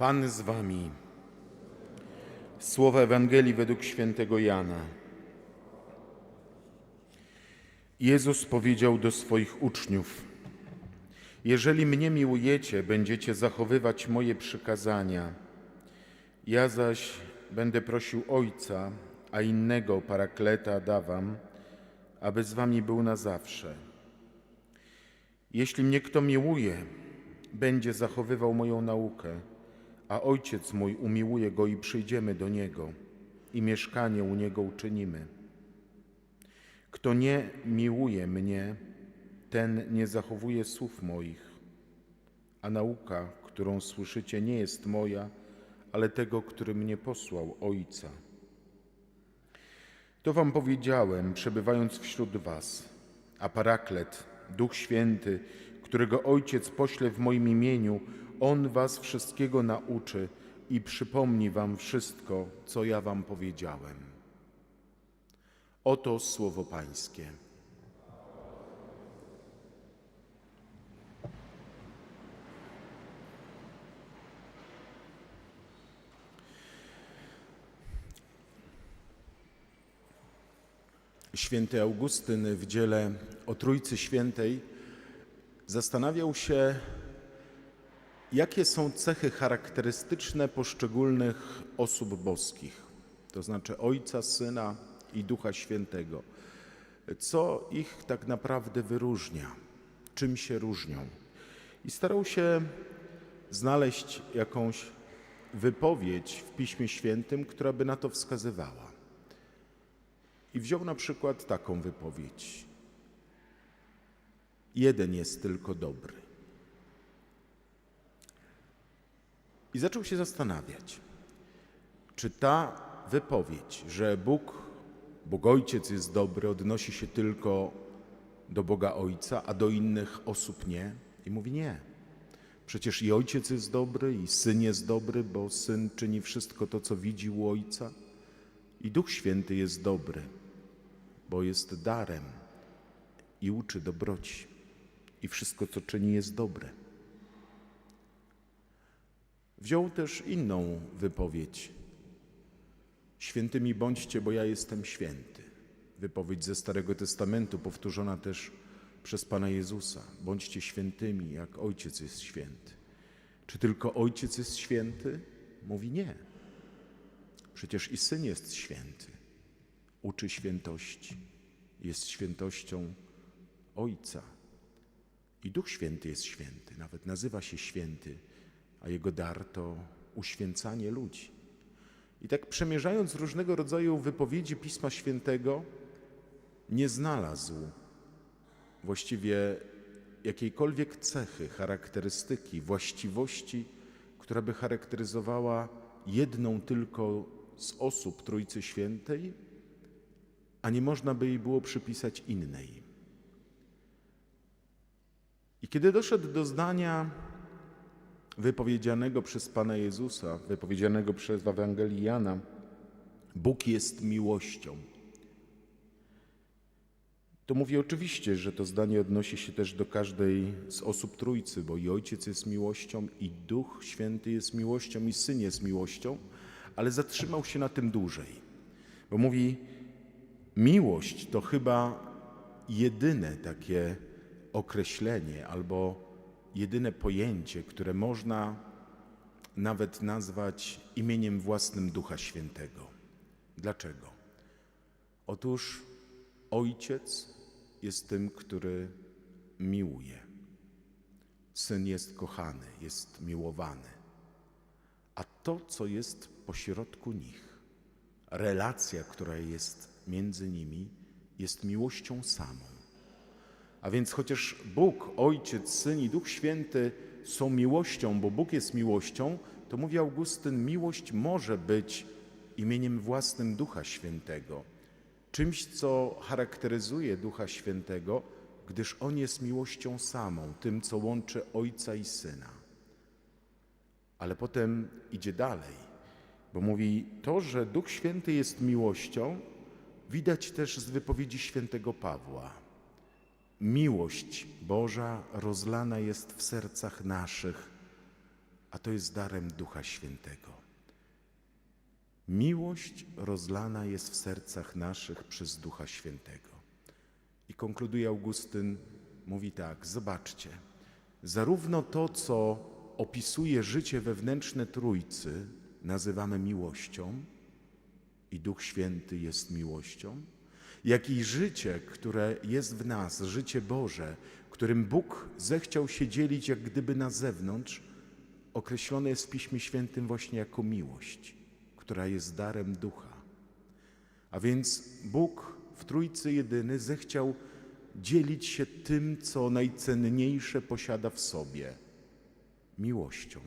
Pan z wami. Słowa Ewangelii według świętego Jana. Jezus powiedział do swoich uczniów: Jeżeli mnie miłujecie, będziecie zachowywać moje przykazania. Ja zaś będę prosił Ojca, a innego parakleta dawam, aby z wami był na zawsze. Jeśli mnie kto miłuje, będzie zachowywał moją naukę, a Ojciec mój umiłuje go i przyjdziemy do niego i mieszkanie u niego uczynimy. Kto nie miłuje mnie, ten nie zachowuje słów moich, a nauka, którą słyszycie, nie jest moja, ale tego, który mnie posłał, Ojca. To wam powiedziałem, przebywając wśród was, a Paraklet, Duch Święty, którego Ojciec pośle w moim imieniu, On was wszystkiego nauczy i przypomni wam wszystko, co ja wam powiedziałem. Oto słowo Pańskie. Święty Augustyn w dziele o Trójcy Świętej zastanawiał się, jakie są cechy charakterystyczne poszczególnych osób boskich, to znaczy Ojca, Syna i Ducha Świętego. Co ich tak naprawdę wyróżnia, czym się różnią. I starał się znaleźć jakąś wypowiedź w Piśmie Świętym, która by na to wskazywała. I wziął na przykład taką wypowiedź. Jeden jest tylko dobry. I zaczął się zastanawiać, czy ta wypowiedź, że Bóg, Bóg Ojciec jest dobry, odnosi się tylko do Boga Ojca, a do innych osób nie? I mówi nie. Przecież i Ojciec jest dobry, i Syn jest dobry, bo Syn czyni wszystko to, co widzi u Ojca. I Duch Święty jest dobry, bo jest darem i uczy dobroci. I wszystko, co czyni, jest dobre. Wziął też inną wypowiedź. Świętymi bądźcie, bo ja jestem święty. Wypowiedź ze Starego Testamentu, powtórzona też przez Pana Jezusa. Bądźcie świętymi, jak Ojciec jest święty. Czy tylko Ojciec jest święty? Mówi nie. Przecież i Syn jest święty. Uczy świętości. Jest świętością Ojca. I Duch Święty jest święty, nawet nazywa się święty, a jego dar to uświęcanie ludzi. I tak przemierzając różnego rodzaju wypowiedzi Pisma Świętego, nie znalazł właściwie jakiejkolwiek cechy, charakterystyki, właściwości, która by charakteryzowała jedną tylko z osób Trójcy Świętej, a nie można by jej było przypisać innej. I kiedy doszedł do zdania wypowiedzianego przez Pana Jezusa, wypowiedzianego przez Ewangelii Jana, Bóg jest miłością, to mówi oczywiście, że to zdanie odnosi się też do każdej z osób Trójcy, bo i Ojciec jest miłością, i Duch Święty jest miłością, i Syn jest miłością, ale zatrzymał się na tym dłużej, bo mówi, miłość to chyba jedyne takie określenie albo jedyne pojęcie, które można nawet nazwać imieniem własnym Ducha Świętego. Dlaczego? Otóż Ojciec jest tym, który miłuje. Syn jest kochany, jest miłowany. A to, co jest pośrodku nich, relacja, która jest między nimi, jest miłością samą. A więc chociaż Bóg, Ojciec, Syn i Duch Święty są miłością, bo Bóg jest miłością, to mówi Augustyn, miłość może być imieniem własnym Ducha Świętego, czymś, co charakteryzuje Ducha Świętego, gdyż On jest miłością samą, tym, co łączy Ojca i Syna. Ale potem idzie dalej, bo mówi to, że Duch Święty jest miłością, widać też z wypowiedzi świętego Pawła. Miłość Boża rozlana jest w sercach naszych a to jest darem Ducha Świętego. Miłość rozlana jest w sercach naszych przez Ducha Świętego. I konkluduje Augustyn, mówi tak: Zobaczcie, zarówno to, co opisuje życie wewnętrzne Trójcy, nazywamy miłością, i Duch Święty jest miłością, jak i życie, które jest w nas, życie Boże, którym Bóg zechciał się dzielić jak gdyby na zewnątrz, określone jest w Piśmie Świętym właśnie jako miłość, która jest darem ducha. A więc Bóg w Trójcy Jedyny zechciał dzielić się tym, co najcenniejsze posiada w sobie miłością.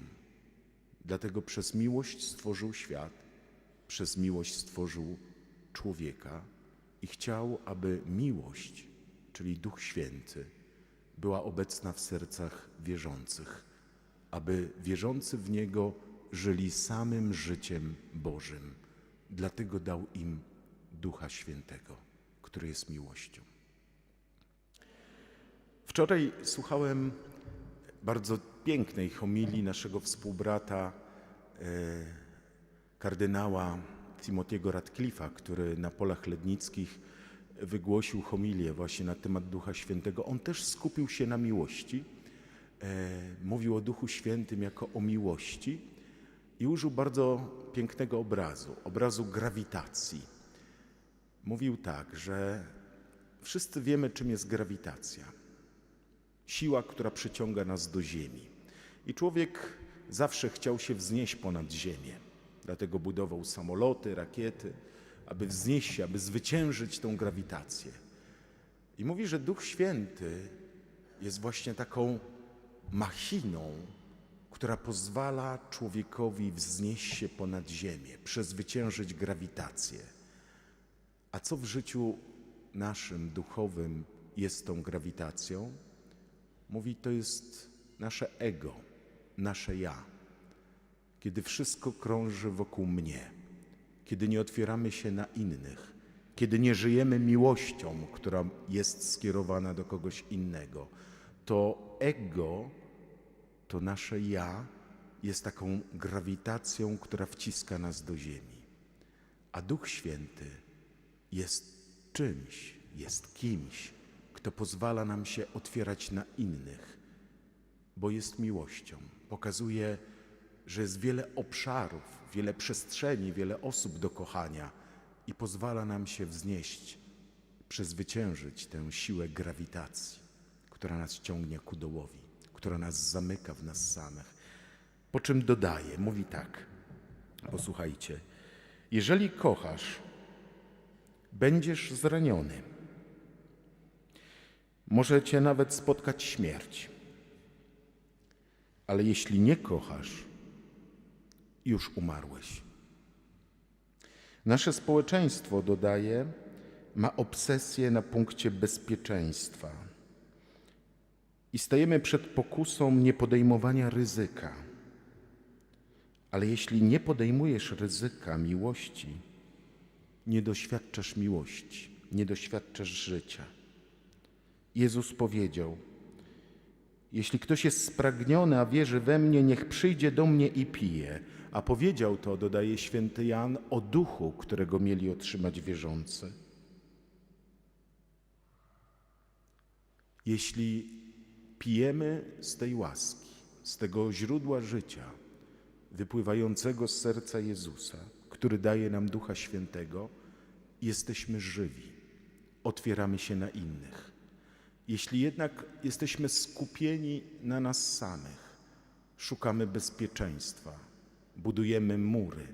Dlatego przez miłość stworzył świat, przez miłość stworzył człowieka i chciał, aby miłość, czyli Duch Święty, była obecna w sercach wierzących, aby wierzący w Niego żyli samym życiem Bożym. Dlatego dał im Ducha Świętego, który jest miłością. Wczoraj słuchałem bardzo pięknej homilii naszego współbrata e, kardynała Timothy'ego Radcliffe'a, który na polach lednickich wygłosił homilię właśnie na temat Ducha Świętego. On też skupił się na miłości, e, mówił o Duchu Świętym jako o miłości i użył bardzo pięknego obrazu, obrazu grawitacji. Mówił tak, że wszyscy wiemy, czym jest grawitacja. Siła, która przyciąga nas do Ziemi. I człowiek zawsze chciał się wznieść ponad Ziemię. Dlatego budował samoloty, rakiety, aby wznieść się, aby zwyciężyć tą grawitację. I mówi, że Duch Święty jest właśnie taką machiną, która pozwala człowiekowi wznieść się ponad Ziemię, przezwyciężyć grawitację. A co w życiu naszym duchowym jest tą grawitacją? Mówi, to jest nasze ego, nasze ja. Kiedy wszystko krąży wokół mnie, kiedy nie otwieramy się na innych, kiedy nie żyjemy miłością, która jest skierowana do kogoś innego, to ego, to nasze ja jest taką grawitacją, która wciska nas do ziemi. A Duch Święty jest czymś, jest kimś, kto pozwala nam się otwierać na innych, bo jest miłością. Pokazuje, że jest wiele obszarów, wiele przestrzeni, wiele osób do kochania i pozwala nam się wznieść, przezwyciężyć tę siłę grawitacji, która nas ciągnie ku dołowi, która nas zamyka w nas samych. Po czym dodaje, mówi tak, posłuchajcie, jeżeli kochasz, będziesz zraniony. Może cię nawet spotkać śmierć. Ale jeśli nie kochasz, już umarłeś. Nasze społeczeństwo, dodaje, ma obsesję na punkcie bezpieczeństwa i stajemy przed pokusą niepodejmowania ryzyka. Ale jeśli nie podejmujesz ryzyka miłości, nie doświadczasz miłości, nie doświadczasz życia. Jezus powiedział: Jeśli ktoś jest spragniony, a wierzy we mnie, niech przyjdzie do mnie i pije. A powiedział to, dodaje święty Jan, o duchu, którego mieli otrzymać wierzący. Jeśli pijemy z tej łaski, z tego źródła życia, wypływającego z serca Jezusa, który daje nam Ducha Świętego, jesteśmy żywi, otwieramy się na innych. Jeśli jednak jesteśmy skupieni na nas samych, szukamy bezpieczeństwa, budujemy mury,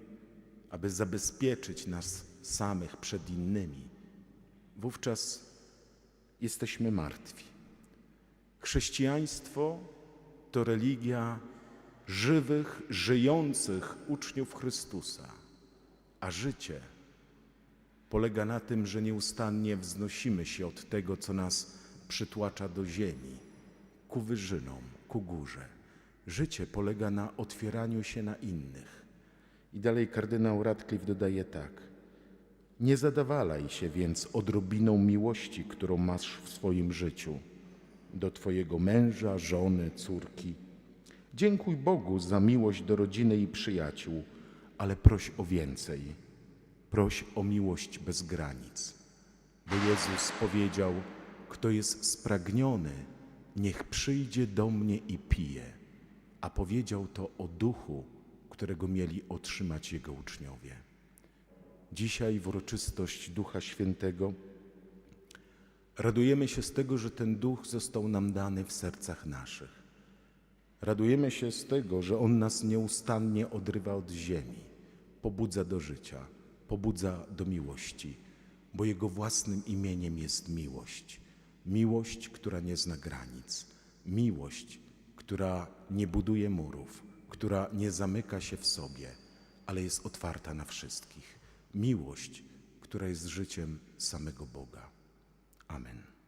aby zabezpieczyć nas samych przed innymi, wówczas jesteśmy martwi. Chrześcijaństwo to religia żywych, żyjących uczniów Chrystusa, a życie polega na tym, że nieustannie wznosimy się od tego, co nas przytłacza do ziemi, ku wyżynom, ku górze. Życie polega na otwieraniu się na innych. I dalej kardynał Radcliffe dodaje tak. Nie zadawalaj się więc odrobiną miłości, którą masz w swoim życiu do Twojego męża, żony, córki, Dziękuj Bogu za miłość do rodziny i przyjaciół, ale proś o więcej. Proś o miłość bez granic. Bo Jezus powiedział: Kto jest spragniony, niech przyjdzie do mnie i pije. A powiedział to o duchu, którego mieli otrzymać jego uczniowie. Dzisiaj w uroczystość Ducha Świętego radujemy się z tego, że ten duch został nam dany w sercach naszych. Radujemy się z tego, że On nas nieustannie odrywa od ziemi, pobudza do życia, pobudza do miłości, bo Jego własnym imieniem jest miłość. Miłość, która nie zna granic, miłość, która nie buduje murów, która nie zamyka się w sobie, ale jest otwarta na wszystkich. Miłość, która jest życiem samego Boga. Amen.